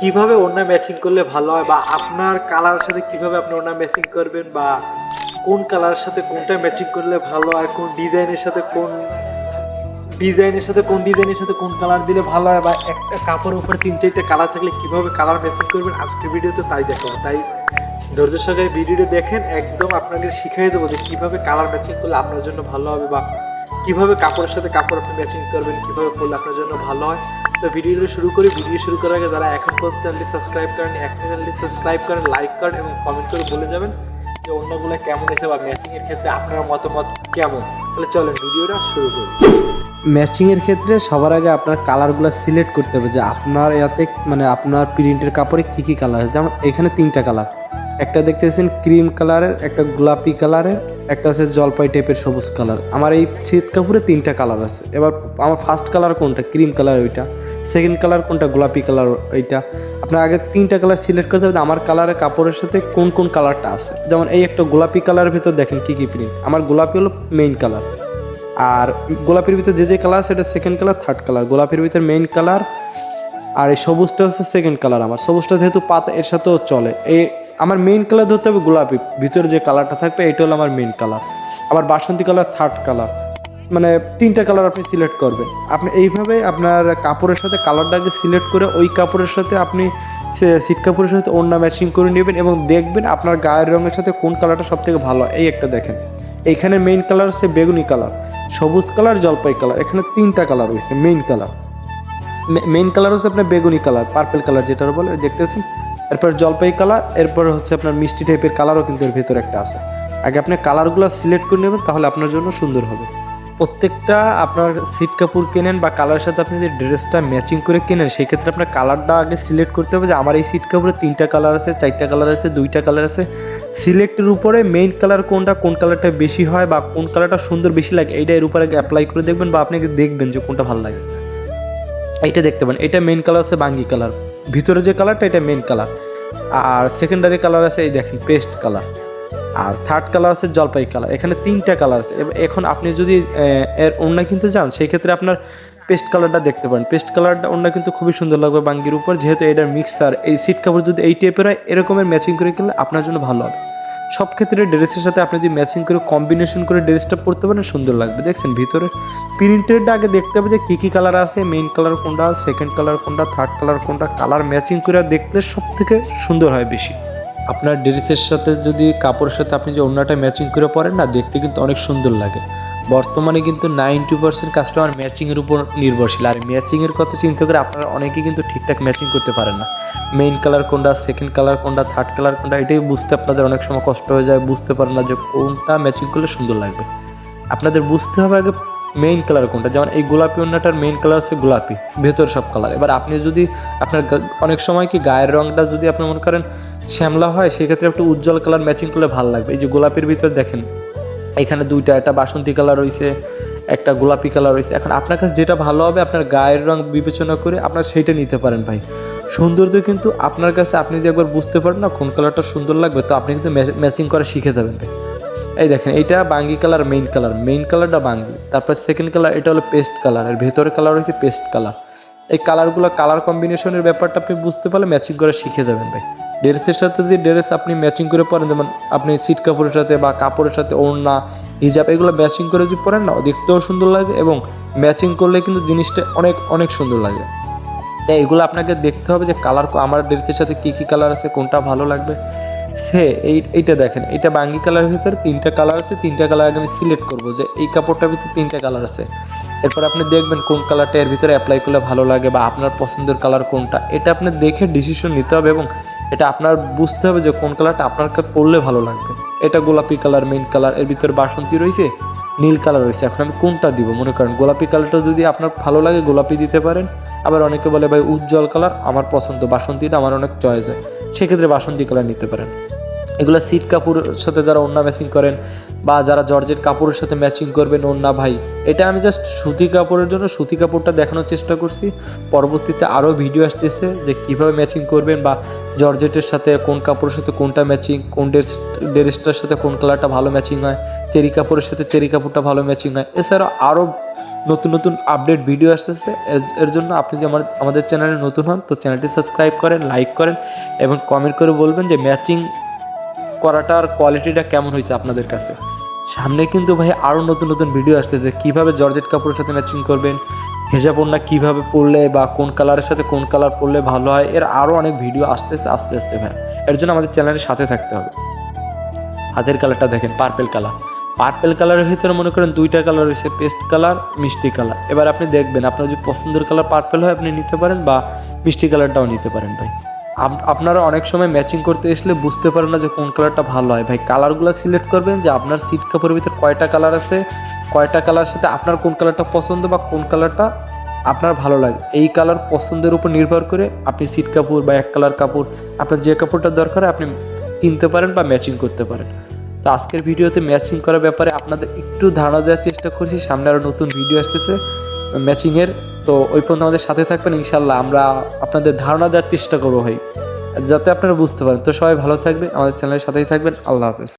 কীভাবে ওড়না ম্যাচিং করলে ভালো হয় বা আপনার কালারের সাথে কীভাবে আপনি ওড়না ম্যাচিং করবেন বা কোন কালারের সাথে কোনটা ম্যাচিং করলে ভালো হয়, কোন ডিজাইনের সাথে কোন ডিজাইনের সাথে, কোন ডিজাইনের সাথে কোন কালার দিলে ভালো হয় বা একটা কাপড়ের উপরে তিন চারটে কালার থাকলে কীভাবে কালার ম্যাচিং করবেন আজকের ভিডিওতে তাই দেখাবো। তাই ধৈর্য সহকারে ভিডিওটা দেখেন, একদম আপনাকে শিখিয়ে দেবো যে কীভাবে কালার ম্যাচিং করলে আপনার জন্য ভালো হবে বা কীভাবে কাপড়ের সাথে কাপড় আপনি ম্যাচিং করবেন, কীভাবে করলে আপনার জন্য ভালো হয়। তো ভিডিওটা শুরু করি ভিডিও শুরু করার আগে যারা এখন পর্যন্ত চ্যানেলটি সাবস্ক্রাইব করেন এক চ্যানেলটি সাবস্ক্রাইব করেন লাইক করেন এবং কমেন্ট করে বলে যাবেন যে অন্যগুলো কেমন এসে বা ম্যাচিং এর ক্ষেত্রে আপনার মতামত কেমন। তাহলে চলেন ভিডিওটা শুরু করি। ম্যাচিংয়ের ক্ষেত্রে সবার আগে আপনার কালারগুলো সিলেক্ট করতে হবে যে আপনার ইয়াতে মানে আপনার প্রিন্টের কাপড়ে কী কী কালার আছে। যেমন এখানে তিনটা কালার একটা দেখতেছেন ক্রিম কালারের একটা গোলাপি কালারের একটা আছে জলপাই টাইপের সবুজ কালার আমার এই শীত কাপড়ে তিনটা কালার আছে। এবার আমার ফার্স্ট কালার কোনটা? ক্রিম কালার ওইটা। সেকেন্ড কালার কোনটা? গোলাপি কালার এইটা। আপনার আগে তিনটা কালার সিলেক্ট করতে হবে, আমার কালারের কাপড়ের সাথে কোন কোন কালারটা আছে? যেমন এই একটা গোলাপি কালারের ভিতর দেখেন কী কী প্রিন্ট আমার গোলাপি হলো মেইন কালার আর গোলাপির ভিতর যে যে কালার সেটা সেকেন্ড কালার থার্ড কালার গোলাপির ভিতর মেইন কালার আর এই সবুজটা হচ্ছে সেকেন্ড কালার আমার। সবুজটা যেহেতু পাতা, এর সাথেও চলে। এই আমার মেইন কালার ধরতে হবে গোলাপি। ভিতরে যে কালারটা থাকবে এটা হলো আমার মেইন কালার আবার বাসন্তী কালার থার্ড কালার মানে তিনটা কালার আপনি সিলেক্ট করবেন। আপনি এইভাবে আপনার কাপড়ের সাথে কালারটাকে সিলেক্ট করে ওই কাপড়ের সাথে আপনি সে সিট কাপড়ের সাথে অন্য ম্যাচিং করে নেবেন এবং দেখবেন আপনার গায়ের রঙের সাথে কোন কালারটা সব থেকে ভালো। এই একটা দেখেন। এইখানে মেইন কালার হচ্ছে বেগুনি কালার সবুজ কালার জলপাই কালার এখানে তিনটা কালার রয়েছে মেইন কালার মেইন কালার হচ্ছে আপনার বেগুনি কালার পার্পেল কালার যেটা বলে, দেখতেছেন? এরপর জলপাই কালার এরপর হচ্ছে আপনার মিষ্টি টাইপের কালারও কিন্তু এর ভিতরে একটা আছে। আগে আপনি কালারগুলো সিলেক্ট করে নেবেন, তাহলে আপনার জন্য সুন্দর হবে। প্রত্যেকটা আপনার সিট কাপড় কেনেন বা কালারের সাথে আপনি যদি ড্রেসটা ম্যাচিং করে কেনেন, সেই ক্ষেত্রে আপনার কালারটা আগে সিলেক্ট করতে হবে যে আমার এই সিট কাপড়ে তিনটা কালার আছে, চারটা কালার আছে, দুইটা কালার আছে। সিলেক্টের উপরে মেইন কালার কোনটা, কোন কালারটা বেশি হয় বা কোন কালারটা সুন্দর বেশি লাগে, এইটা এর উপরে অ্যাপ্লাই করে দেখবেন বা আপনি দেখবেন যে কোনটা ভালো লাগে। এইটা দেখতে পারেন, এটা মেইন কালার আছে বাঙ্গি কালার ভিতরে যে কালারটা এটা মেইন কালার আর সেকেন্ডারি কালার আছে এই দেখেন পেস্ট কালার আর থার্ড কালার আছে জলপাই কালার এখানে তিনটা কালার আছে। এখন আপনি যদি এর ওড়না কিনতে চান সেই ক্ষেত্রে আপনার পেস্ট কালারটা দেখতে পারেন। পেস্ট কালারটা ওড়না কিন্তু খুবই সুন্দর লাগবে বাঙ্গির উপর। যেহেতু এটার মিক্সার এই সিট কাপড় যদি এই টাইপের হয় এরকমের ম্যাচিং করে কিনলে আপনার জন্য ভালো হবে। সব ক্ষেত্রে ড্রেসের সাথে আপনি যদি ম্যাচিং করে কম্বিনেশন করে ড্রেসটা পরতে পারেন, সুন্দর লাগবে। দেখছেন, ভিতরে প্রিন্টেডটা আগে দেখতে হবে যে কী কী কালার আছে মেইন কালার কোনটা সেকেন্ড কালার কোনটা থার্ড কালার কোনটা কালার ম্যাচিং করে দেখলে সব থেকে সুন্দর হয় বেশি। আপনার ড্রেসের সাথে যদি কাপড়ের সাথে আপনি যে অন্যটা ম্যাচিং করে পরেন না, দেখতে কিন্তু অনেক সুন্দর লাগে। বর্তমানে কিন্তু নাইনটি পার্সেন্ট কাস্টমার ম্যাচিংয়ের উপর নির্ভরশীল। আর ম্যাচিংয়ের কথা চিন্তা করে আপনারা অনেকেই কিন্তু ঠিকঠাক ম্যাচিং করতে পারেন না। মেইন কালার কোনটা সেকেন্ড কালার কোনটা থার্ড কালার কোনটা, এটাই বুঝতে আপনাদের অনেক সময় কষ্ট হয়ে যায়, বুঝতে পারেন না যে কোনটা ম্যাচিং করলে সুন্দর লাগবে। আপনাদের বুঝতে হবে আগে মেইন কালার কোনটা? যেমন এই গোলাপি ওড়নাটার মেইন কালার হচ্ছে গোলাপি, ভেতর সব কালার এবার আপনি যদি আপনার অনেক সময় কি গায়ের রংটা যদি আপনি মনে করেন শ্যামলা হয়, সেক্ষেত্রে একটু উজ্জ্বল কালার ম্যাচিং করলে ভালো লাগবে। এই যে গোলাপির ভিতর দেখেন, এখানে দুইটা একটা বাসন্তী কালার রয়েছে, একটা গোলাপি কালার রয়েছে। এখন আপনার কাছে যেটা ভালো হবে, আপনার গায়ের রং বিবেচনা করে আপনার সেইটা নিতে পারেন ভাই। সৌন্দর্য কিন্তু আপনার কাছে আপনি যদি একবার বুঝতে পারেন না কোন কালারটা সুন্দর লাগবে, তো আপনি কিন্তু ম্যাচিং করা শিখে যাবেন ভাই। এই দেখেন, এইটা বাঙ্গি কালার মেইন কালার। মেইন কালারটা বাঙ্গি। তারপর সেকেন্ড কালার, এটা হলো পেস্ট কালার। আর ভেতরের কালার হচ্ছে পেস্ট কালার। এই কালারগুলো কালার কম্বিনেশনের ব্যাপারটা আপনি বুঝতে পারলে ম্যাচিং করে শিখে যাবেন ভাই। ড্রেসের সাথে যদি ড্রেস আপনি ম্যাচিং করে পরেন, যেমন আপনি সিট কাপড়ের সাথে বা কাপড়ের সাথে ওড়না হিজাব এগুলো ম্যাচিং করে যদি পরেন না, দেখতেও সুন্দর লাগে এবং ম্যাচিং করলে কিন্তু জিনিসটা অনেক অনেক সুন্দর লাগে। তাই এগুলো আপনাকে দেখতে হবে যে কালার আমার ড্রেসের সাথে কী কী কালার আছে, কোনটা ভালো লাগবে। সে এই, এইটা দেখেন এটা বাঙ্গি কালারের ভিতরে তিনটা কালার আছে, তিনটা কালার আগে আমি সিলেক্ট করব যে এই কাপড়টার ভিতরে তিনটা কালার আছে। এরপর আপনি দেখবেন কোন কালারটা এর ভিতরে অ্যাপ্লাই করলে ভালো লাগে বা আপনার পছন্দের কালার কোনটা। এটা আপনি দেখে ডিসিশন নিতে হবে এবং এটা আপনার বুঝতে হবে যে কোন কালারটা আপনার পরলে ভালো লাগবে। এটা গোলাপি কালার মেইন কালার, এর ভিতরে বাসন্তী রয়েছে নীল কালার রয়েছে। এখন আমি কোনটা দিব? মনে করেন গোলাপি কালারটা যদি আপনার ভালো লাগে, গোলাপি দিতে পারেন। আবার অনেকে বলে, ভাই, উজ্জ্বল কালার, আমার পছন্দ। বাসন্তীটা আমার অনেক চয়েস হয়। সেক্ষেত্রে বাসন্তী কালার নিতে পারেন। এগুলো সিট কাপড়ের সাথে যারা ওড়না ম্যাচিং করেন বা যারা জর্জের কাপড়ের সাথে ম্যাচিং করবেন ওড়না ভাই, এটা আমি জাস্ট সুতি কাপড়ের জন্য, সুতি কাপড়টা দেখানোর চেষ্টা করছি। পরবর্তীতে আরও ভিডিও আসতেছে যে কীভাবে ম্যাচিং করবেন বা জর্জেটের সাথে কোন কাপড়ের সাথে কোনটা ম্যাচিং কোন ড্রেস ড্রেসটার সাথে কোন কালারটা ভালো ম্যাচিং হয়, চেরি কাপড়ের সাথে চেরি কাপড়টা ভালো ম্যাচিং হয়। এছাড়াও আরও নতুন নতুন আপডেট ভিডিও আসতেছে। এর জন্য আপনি যে আমার, আমাদের চ্যানেলে নতুন হন, তো চ্যানেলটি সাবস্ক্রাইব করেন লাইক করেন এবং কমেন্ট করে বলবেন যে ম্যাচিং করাটার কোয়ালিটিটা কেমন হয়েছে আপনাদের কাছে? সামনে কিন্তু ভাই আরও নতুন নতুন ভিডিও আসতেছে কীভাবে জর্জেট কাপড়ের সাথে ম্যাচিং করবেন, হেজাব ওড়না কীভাবে পরলে বা কোন কালারের সাথে কোন কালার পরলে ভালো হয়, এর আরও অনেক ভিডিও আসতেছে, আস্তে আস্তে ভাই। এর জন্য আমাদের চ্যানেলের সাথে থাকতে হবে। হাতের কালারটা দেখেন পার্পেল কালার পার্পেল কালারের ভিতরে মনে করেন দুইটা কালার রয়েছে পেস্ট কালার মিষ্টি কালার এবার আপনি দেখবেন, আপনার যদি পছন্দের কালার পার্পেল হয়, আপনি নিতে পারেন বা মিষ্টি কালারটাও নিতে পারেন ভাই। আপনারা অনেক সময় ম্যাচিং করতে আসলে বুঝতে পারেন না যে কোন কালারটা ভালো হয়। ভাই কালারগুলো সিলেক্ট করবেন যে আপনার সিট কাপড়ের ভিতরে কয়টা কালার আছে, কয়টা কালার সাথে আপনার কোন কালারটা পছন্দ বা কোন কালারটা আপনার ভালো লাগে। এই কালার পছন্দের উপর নির্ভর করে আপনি সিট কাপড় বা এক কালার কাপড়, আপনার যে কাপড়টা দরকার আপনি কিনতে পারেন বা ম্যাচিং করতে পারেন। তো আজকের ভিডিওতে ম্যাচিং করার ব্যাপারে আপনাদের একটু ধারণা দেওয়ার চেষ্টা করছি। সামনে আরও নতুন ভিডিও আসতেছে। ম্যাচিংয়ের তো ওই পর্যন্ত আমাদের সাথে থাকবেন ইনশাল্লাহ আমরা আপনাদের ধারণা দেওয়ার চেষ্টা করব ভাই, যাতে আপনারা বুঝতে পারেন। তো সবাই ভালো থাকবে আমাদের চ্যানেলের সাথেই থাকবেন, আল্লাহ হাফেজ।